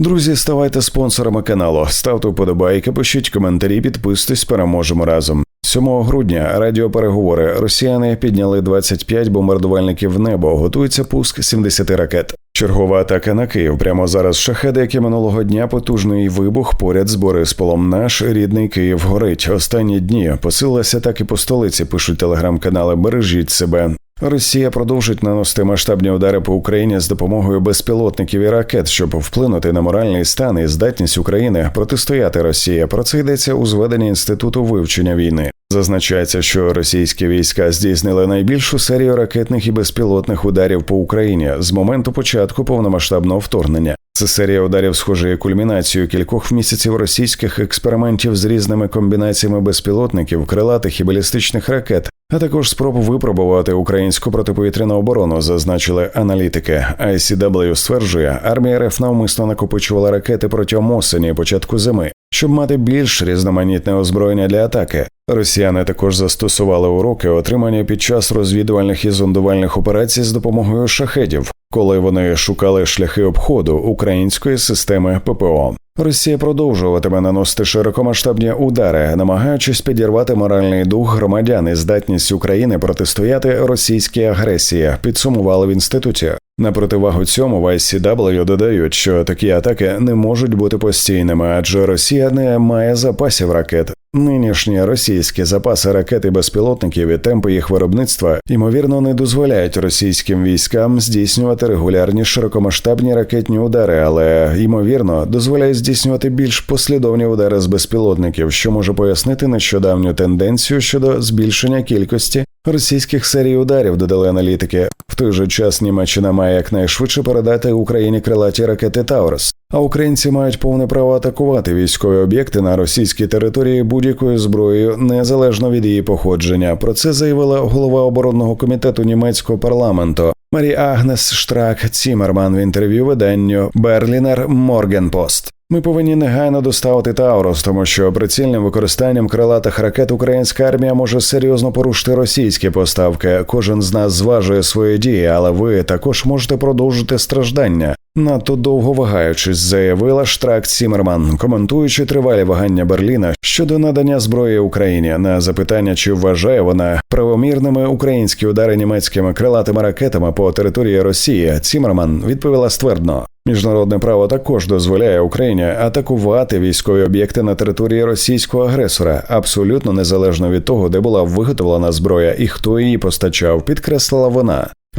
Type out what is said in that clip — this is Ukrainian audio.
Друзі, ставайте спонсорами каналу, ставте вподобайки, пишіть коментарі, підписуйтесь, переможемо разом. 7 грудня радіопереговори росіяни підняли 25 бомбардувальників в небо. Готується пуск 70 ракет. Чергова атака на Київ. Прямо зараз шахеди, які минулого дня потужний вибух поряд з Борисполом. Наш рідний Київ горить. Останні дні посилилася атаки по столиці. Пишуть телеграм-канали. Бережіть себе. Росія продовжить наносити масштабні удари по Україні з допомогою безпілотників і ракет, щоб вплинути на моральний стан і здатність України протистояти Росії. Про це йдеться у зведенні інституту вивчення війни. Зазначається, що російські війська здійснили найбільшу серію ракетних і безпілотних ударів по Україні з моменту початку повномасштабного вторгнення. Це серія ударів схожа кульмінацією кількох місяців російських експериментів з різними комбінаціями безпілотників, крилатих і балістичних ракет, а також спроб випробувати українську протиповітряну оборону, зазначили аналітики. ICW стверджує, армія РФ навмисно накопичувала ракети протягом осені, початку зими, щоб мати більш різноманітне озброєння для атаки. Росіяни також застосували уроки, отримані під час розвідувальних і зондувальних операцій з допомогою шахедів, коли вони шукали шляхи обходу української системи ППО. Росія продовжуватиме наносити широкомасштабні удари, намагаючись підірвати моральний дух громадян і здатність України протистояти російській агресії. Підсумували в інституті. На противагу цьому в ICW додають, що такі атаки не можуть бути постійними, адже Росія не має запасів ракет. Нинішні російські запаси ракет і безпілотників і темпи їх виробництва ймовірно не дозволяють російським військам здійснювати регулярні широкомасштабні ракетні удари, але ймовірно дозволяють здійснювати більш послідовні удари з безпілотників, що може пояснити нещодавню тенденцію щодо збільшення кількості російських серій ударів. Додали аналітики. В той же час Німеччина має якнайшвидше передати Україні крилаті ракети Таурус. А українці мають повне право атакувати військові об'єкти на російській території будь-якою зброєю, незалежно від її походження. Про це заявила голова оборонного комітету німецького парламенту Марі Агнес Штрак Цімерман в інтерв'ю виданню Берлінер Моргенпост. Ми повинні негайно доставити Таурус, тому що прицільним використанням крилатих ракет українська армія може серйозно порушити російські поставки. Кожен з нас зважує свої дії, але ви також можете продовжити страждання. Надто довго вагаючись, заявила Штрак Цімерман, коментуючи тривалі вагання Берліна щодо надання зброї Україні на запитання, чи вважає вона правомірними українські удари німецькими крилатими ракетами по території Росії. Цімерман відповіла ствердно. Міжнародне право також дозволяє Україні атакувати військові об'єкти на території російського агресора, абсолютно незалежно від того, де була виготовлена зброя і хто її постачав, підкреслила вона.